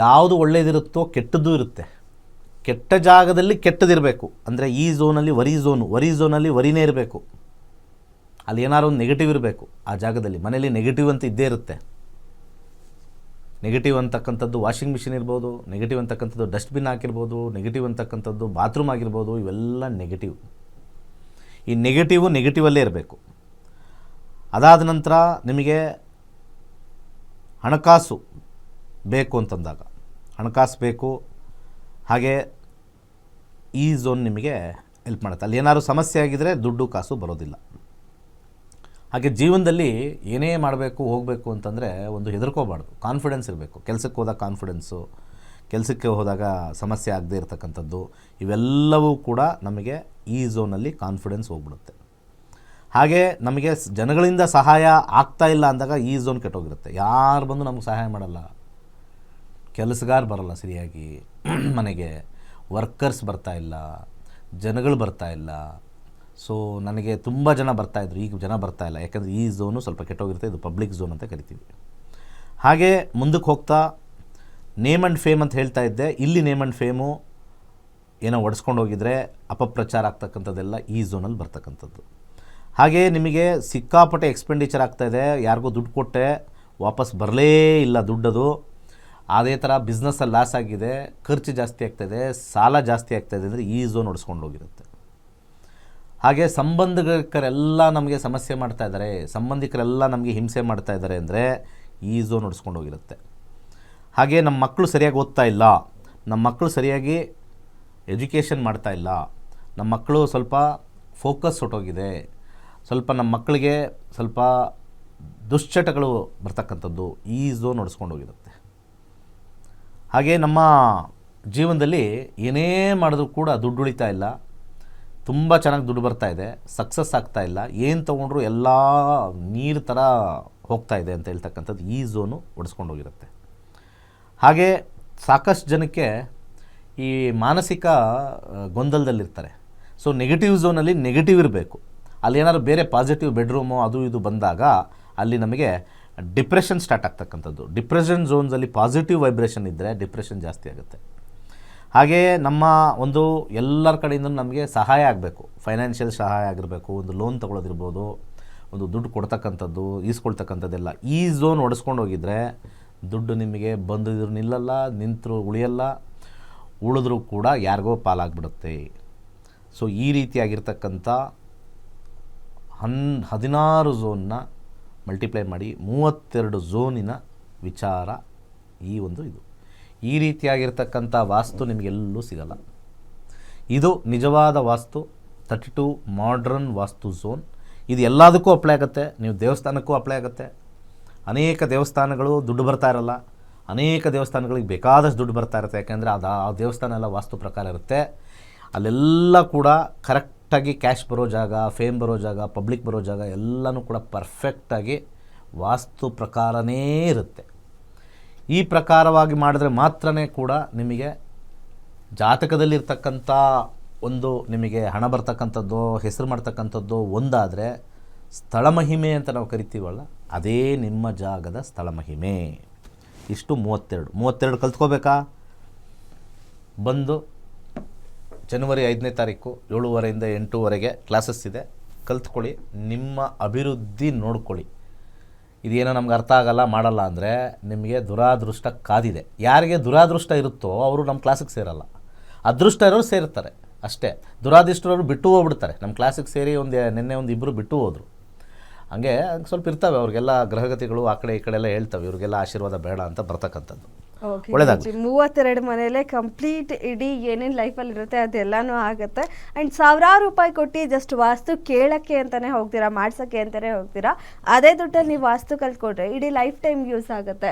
ಯಾವುದು ಒಳ್ಳೆಯದಿರುತ್ತೋ ಕೆಟ್ಟದ್ದು ಇರುತ್ತೆ. ಕೆಟ್ಟ ಜಾಗದಲ್ಲಿ ಕೆಟ್ಟದಿರಬೇಕು. ಅಂದರೆ ಈ ಝೋನಲ್ಲಿ ವರಿ ಝೋನು, ವರಿ ಝೋನಲ್ಲಿ ವರಿನೇ ಇರಬೇಕು. ಅಲ್ಲಿ ಏನಾದ್ರು ಒಂದು ನೆಗೆಟಿವ್ ಇರಬೇಕು ಆ ಜಾಗದಲ್ಲಿ. ಮನೇಲಿ ನೆಗೆಟಿವ್ ಅಂತ ಇದ್ದೇ ಇರುತ್ತೆ. ನೆಗೆಟಿವ್ ಅಂತಕ್ಕಂಥದ್ದು ವಾಷಿಂಗ್ ಮಿಷಿನ್ ಇರ್ಬೋದು ನೆಗೆಟಿವ್ ಅಂತಕ್ಕಂಥದ್ದು ಡಸ್ಟ್ಬಿನ್ ಹಾಕಿರ್ಬೋದು ನೆಗೆಟಿವ್ ಅಂತಕ್ಕಂಥದ್ದು ಬಾತ್ರೂಮ್ ಆಗಿರ್ಬೋದು, ಇವೆಲ್ಲ ನೆಗೆಟಿವ್ ಈ ನೆಗೆಟಿವು ನೆಗೆಟಿವಲ್ಲೇ ಇರಬೇಕು. ಅದಾದ ನಂತರ ನಿಮಗೆ ಹಣಕಾಸು. ಬೇಕು ಅಂತಂದಾಗ. ಹಣಕಾಸು ಬೇಕು. ಹಾಗೆ ಈ ಝೋನ್ ನಿಮಗೆ ಹೆಲ್ಪ್ ಮಾಡುತ್ತೆ. ಅಲ್ಲಿ ಏನಾದರೂ ಸಮಸ್ಯೆ ಆಗಿದ್ದರೆ ದುಡ್ಡು ಕಾಸು ಬರೋದಿಲ್ಲ. ಹಾಗೆ ಜೀವನದಲ್ಲಿ ಏನೇ ಮಾಡಬೇಕು, ಹೋಗಬೇಕು ಅಂತಂದರೆ ಒಂದು ಹೆದರ್ಕೋಬಾರ್ದು. ಕಾನ್ಫಿಡೆನ್ಸ್ ಇರಬೇಕು. ಕೆಲಸಕ್ಕೆ ಹೋದಾಗ ಕಾನ್ಫಿಡೆನ್ಸು ಕೆಲಸಕ್ಕೆ ಹೋದಾಗ ಸಮಸ್ಯೆ ಆಗದೇ ಇರತಕ್ಕಂಥದ್ದು, ಇವೆಲ್ಲವೂ ಕೂಡ ನಮಗೆ ಈ ಝೋನಲ್ಲಿ ಕಾನ್ಫಿಡೆನ್ಸ್ ಹೋಗ್ಬಿಡುತ್ತೆ. ಹಾಗೆ ನಮಗೆ ಜನಗಳಿಂದ ಸಹಾಯ ಆಗ್ತಾ ಇಲ್ಲ ಅಂದಾಗ ಈ ಝೋನ್ ಕೆಟ್ಟೋಗಿರುತ್ತೆ. ಯಾರು ಬಂದು ನಮ್ಗೆ ಸಹಾಯ ಮಾಡಲ್ಲ? ಕೆಲಸಗಾರ ಬರಲ್ಲ ಸರಿಯಾಗಿ. ಮನೆಗೆ ವರ್ಕರ್ಸ್ ಬರ್ತಾ ಇಲ್ಲ, ಜನಗಳು ಬರ್ತಾ ಇಲ್ಲ. ಸೊ ನನಗೆ ತುಂಬ ಜನ ಬರ್ತಾಯಿದ್ರು ಈಗ ಜನ ಬರ್ತಾ ಇಲ್ಲ. ಯಾಕಂದರೆ ಈ ಝೋನು ಸ್ವಲ್ಪ ಕೆಟ್ಟೋಗಿರುತ್ತೆ, ಇದು ಪಬ್ಲಿಕ್ ಝೋನ್ ಅಂತ ಕರಿತೀವಿ. ಹಾಗೆ ಮುಂದಕ್ಕೆ ಹೋಗ್ತಾ ನೇಮ್ ಆ್ಯಂಡ್ ಫೇಮ್ ಅಂತ ಹೇಳ್ತಾ ಇದ್ದೆ. ಇಲ್ಲಿ ನೇಮ್ ಆ್ಯಂಡ್ ಫೇಮು ಏನೋ ಒಡಿಸ್ಕೊಂಡು ಹೋಗಿದರೆ ಅಪಪ್ರಚಾರ ಆಗ್ತಕ್ಕಂಥದ್ದೆಲ್ಲ ಈ ಝೋನಲ್ಲಿ ಬರ್ತಕ್ಕಂಥದ್ದು. ಹಾಗೆ ನಿಮಗೆ ಸಿಕ್ಕಾಪಟ್ಟೆ ಎಕ್ಸ್ಪೆಂಡಿಚರ್ ಆಗ್ತಾಯಿದೆ ಯಾರಿಗೂ ದುಡ್ಡು ಕೊಟ್ಟೆ, ವಾಪಸ್ ಬರಲೇ ಇಲ್ಲ ದುಡ್ಡದು. ಅದೇ ಥರ ಬಿಸ್ನೆಸ್ಸಲ್ಲಿ ಲಾಸ್ ಆಗಿದೆ, ಖರ್ಚು ಜಾಸ್ತಿ ಆಗ್ತಾಯಿದೆ ಸಾಲ ಜಾಸ್ತಿ ಆಗ್ತಾಯಿದೆ ಅಂದರೆ ಈ ಝೋನ್ ಹೊಡೆಸ್ಕೊಂಡು ಹೋಗಿರುತ್ತೆ. ಹಾಗೆ ಸಂಬಂಧಿಕರೆಲ್ಲ ನಮಗೆ ಸಮಸ್ಯೆ ಮಾಡ್ತಾ ಇದ್ದಾರೆ, ಸಂಬಂಧಿಕರೆಲ್ಲ ನಮಗೆ ಹಿಂಸೆ ಮಾಡ್ತಾ ಇದ್ದಾರೆ ಅಂದರೆ ಈ ಝೋನ್ ಹೊಡೆಸ್ಕೊಂಡು ಹೋಗಿರುತ್ತೆ. ಹಾಗೆ ನಮ್ಮ ಮಕ್ಕಳು ಸರಿಯಾಗಿ ಓದ್ತಾ ಇಲ್ಲ ನಮ್ಮ ಮಕ್ಕಳು ಸರಿಯಾಗಿ ಎಜುಕೇಷನ್ ಮಾಡ್ತಾ ಇಲ್ಲ ನಮ್ಮ ಮಕ್ಕಳು ಸ್ವಲ್ಪ ಫೋಕಸ್ ಹೊಟ್ಟೋಗಿದೆ ಸ್ವಲ್ಪ ನಮ್ಮ ಮಕ್ಕಳಿಗೆ ಸ್ವಲ್ಪ ದುಶ್ಚಟಗಳು ಬರ್ತಕ್ಕಂಥದ್ದು ಈ ಝೋನ್ ಹೊಡೆಸ್ಕೊಂಡು ಹೋಗಿರುತ್ತೆ. ಹಾಗೆ ನಮ್ಮ ಜೀವನದಲ್ಲಿ ಏನೇ ಮಾಡಿದ್ರೂ ಕೂಡ ದುಡ್ಡು ಉಳಿತಾ ಇಲ್ಲ. ತುಂಬ ಚೆನ್ನಾಗಿ ದುಡ್ಡು ಬರ್ತಾ ಇದೆ. ಸಕ್ಸಸ್ ಆಗ್ತಾ ಇಲ್ಲ. ಏನು ತೊಗೊಂಡ್ರು ಎಲ್ಲ ನೀರು ಥರ ಹೋಗ್ತಾ ಇದೆ ಅಂತ ಹೇಳ್ತಕ್ಕಂಥದ್ದು ಈ ಝೋನು ಹೋಗಿರುತ್ತೆ. ಹಾಗೆ ಸಾಕಷ್ಟು ಜನಕ್ಕೆ ಈ ಮಾನಸಿಕ ಗೊಂದಲದಲ್ಲಿರ್ತಾರೆ. ಸೊ ನೆಗೆಟಿವ್ ಝೋನಲ್ಲಿ ನೆಗೆಟಿವ್ ಇರಬೇಕು. ಅಲ್ಲಿ ಏನಾದ್ರು ಬೇರೆ ಪಾಸಿಟಿವ್ ಬೆಡ್ರೂಮು ಅದು ಇದು ಬಂದಾಗ ಅಲ್ಲಿ ನಮಗೆ ಡಿಪ್ರೆಷನ್ ಸ್ಟಾರ್ಟ್ ಆಗ್ತಕ್ಕಂಥದ್ದು. ಡಿಪ್ರೆಷನ್ ಝೋನ್ಸಲ್ಲಿ ಪಾಸಿಟಿವ್ ವೈಬ್ರೇಷನ್ ಇದ್ದರೆ ಡಿಪ್ರೆಷನ್ ಜಾಸ್ತಿ ಆಗುತ್ತೆ. ಹಾಗೆಯೇ ನಮ್ಮ ಒಂದು ಎಲ್ಲರ ಕಡೆಯಿಂದ ನಮಗೆ ಸಹಾಯ ಆಗಬೇಕು. ಫೈನಾನ್ಷಿಯಲ್ ಸಹಾಯ ಆಗಿರಬೇಕು, ಒಂದು ಲೋನ್ ತೊಗೊಳೋದಿರ್ಬೋದು, ಒಂದು ದುಡ್ಡು ಕೊಡ್ತಕ್ಕಂಥದ್ದು, ಈಸ್ಕೊಳ್ತಕ್ಕಂಥದ್ದೆಲ್ಲ. ಈ ಝೋನ್ ಒಡಿಸ್ಕೊಂಡು ಹೋಗಿದ್ರೆ ದುಡ್ಡು ನಿಮಗೆ ಬಂದಿದ್ರು ನಿಲ್ಲಲ್ಲ, ನಿಂತರು ಉಳಿಯಲ್ಲ, ಉಳಿದ್ರೂ ಕೂಡ ಯಾರಿಗೋ ಪಾಲಾಗ್ಬಿಡುತ್ತೆ. ಸೊ ಈ ರೀತಿಯಾಗಿರ್ತಕ್ಕಂಥ ಹನ್, ಹದಿನಾರು ಝೋನ್ನ ಮಲ್ಟಿಪ್ಲೈ ಮಾಡಿ ಮೂವತ್ತೆರಡು ಝೋನಿನ ವಿಚಾರ ಈ ಒಂದು ಇದು. ಈ ರೀತಿಯಾಗಿರ್ತಕ್ಕಂಥ ವಾಸ್ತು ನಿಮಗೆಲ್ಲೂ ಸಿಗಲ್ಲ. ಇದು ನಿಜವಾದ vastu thirty two modern vastu zone ಇದು ಎಲ್ಲದಕ್ಕೂ ಅಪ್ಲೈ ಆಗುತ್ತೆ. ನೀವು ದೇವಸ್ಥಾನಕ್ಕೂ ಅಪ್ಲೈ ಆಗುತ್ತೆ. ಅನೇಕ ದೇವಸ್ಥಾನಗಳು ದುಡ್ಡು ಬರ್ತಾ ಇರಲ್ಲ. ಅನೇಕ ದೇವಸ್ಥಾನಗಳಿಗೆ ಬೇಕಾದಷ್ಟು ದುಡ್ಡು ಬರ್ತಾ ಇರುತ್ತೆ. ಯಾಕೆಂದರೆ ಅದು ಆ ದೇವಸ್ಥಾನ ಎಲ್ಲ ವಾಸ್ತು ಪ್ರಕಾರ ಇರುತ್ತೆ. ಅಲ್ಲೆಲ್ಲ ಕೂಡ ಕರೆಕ್ಟಾಗಿ ಕ್ಯಾಶ್ ಬರೋ ಜಾಗ ಫೇಮ್ ಬರೋ ಜಾಗ ಪಬ್ಲಿಕ್ ಬರೋ ಜಾಗ ಎಲ್ಲನೂ ಕೂಡ ಪರ್ಫೆಕ್ಟಾಗಿ ವಾಸ್ತು ಪ್ರಕಾರನೇ ಇರುತ್ತೆ. ಈ ಪ್ರಕಾರವಾಗಿ ಮಾಡಿದ್ರೆ ಮಾತ್ರನೇ ಕೂಡ ನಿಮಗೆ ಜಾತಕದಲ್ಲಿರ್ತಕ್ಕಂಥ ಒಂದು ನಿಮಗೆ ಹಣ ಬರ್ತಕ್ಕಂಥದ್ದು, ಹೆಸರು ಮಾಡ್ತಕ್ಕಂಥದ್ದು ಒಂದಾದರೆ ಸ್ಥಳ ಮಹಿಮೆ ಅಂತ ನಾವು ಕರಿತೀವಲ್ಲ, ಅದೇ ನಿಮ್ಮ ಜಾಗದ ಸ್ಥಳ ಮಹಿಮೆ. ಇಷ್ಟು ಮೂವತ್ತೆರಡು. ಮೂವತ್ತೆರಡು ಕಲ್ತ್ಕೋಬೇಕಾ? ಬಂದು ಜನವರಿ ಐದನೇ ತಾರೀಕು ಏಳುವರೆಯಿಂದ ಎಂಟೂವರೆಗೆ ಕ್ಲಾಸಸ್ ಇದೆ. ಕಲ್ತ್ಕೊಳ್ಳಿ, ನಿಮ್ಮ ಅಭಿವೃದ್ಧಿ ನೋಡ್ಕೊಳ್ಳಿ. ಇದೇನೋ ನಮ್ಗೆ ಅರ್ಥ ಆಗಲ್ಲ, ಮಾಡಲ್ಲ ಅಂದರೆ ನಿಮಗೆ ದುರಾದೃಷ್ಟ ಕಾದಿದೆ. ಯಾರಿಗೆ ದುರಾದೃಷ್ಟ ಇರುತ್ತೋ ಅವರು ನಮ್ಮ ಕ್ಲಾಸಿಗೆ ಸೇರಲ್ಲ. ಅದೃಷ್ಟ ಇರೋರು ಸೇರ್ತಾರೆ ಅಷ್ಟೇ. ದುರಾದೃಷ್ಟರವರು ಬಿಟ್ಟು ಹೋಗ್ಬಿಡ್ತಾರೆ. ನಮ್ಮ ಕ್ಲಾಸಿಗೆ ಸೇರಿ ಒಂದು ನಿನ್ನೆ ಒಂದು ಇಬ್ಬರು ಬಿಟ್ಟು ಹೋದರು. ಹಂಗೆ ಸ್ವಲ್ಪ ಇರ್ತವೆ, ಅವ್ರಿಗೆಲ್ಲ ಗ್ರಹಗತಿಗಳು ಆ ಕಡೆ ಈ ಕಡೆ ಎಲ್ಲ ಹೇಳ್ತವೆ, ಇವ್ರಿಗೆಲ್ಲ ಆಶೀರ್ವಾದ ಬೇಡ ಅಂತ ಬರ್ತಕ್ಕಂಥದ್ದು. ಓಕೆ ಒಳ್ಳೆದಾಗ್ಲಿ. ಮೂವತ್ತೆರಡು ಮನೆಯಲ್ಲೇ ಕಂಪ್ಲೀಟ್ ಇಡೀ ಏನೇನು ಲೈಫಲ್ಲಿ ಇರುತ್ತೆ ಅದೆಲ್ಲನೂ ಆಗುತ್ತೆ. ಆ್ಯಂಡ್ ಸಾವಿರಾರು ರೂಪಾಯಿ ಕೊಟ್ಟು ಜಸ್ಟ್ ವಾಸ್ತು ಕೇಳಕ್ಕೆ ಅಂತಾನೆ ಹೋಗ್ತೀರಾ ಮಾಡ್ಸಕ್ಕೆ ಅಂತಾನೆ ಹೋಗ್ತೀರಾ ಅದೇ ದುಡ್ಡಲ್ಲಿ ನೀವು ವಾಸ್ತು ಕಲ್ತ್ಕೊಟ್ರೆ ಇಡೀ ಲೈಫ್ ಟೈಮ್ ಯೂಸ್ ಆಗುತ್ತೆ.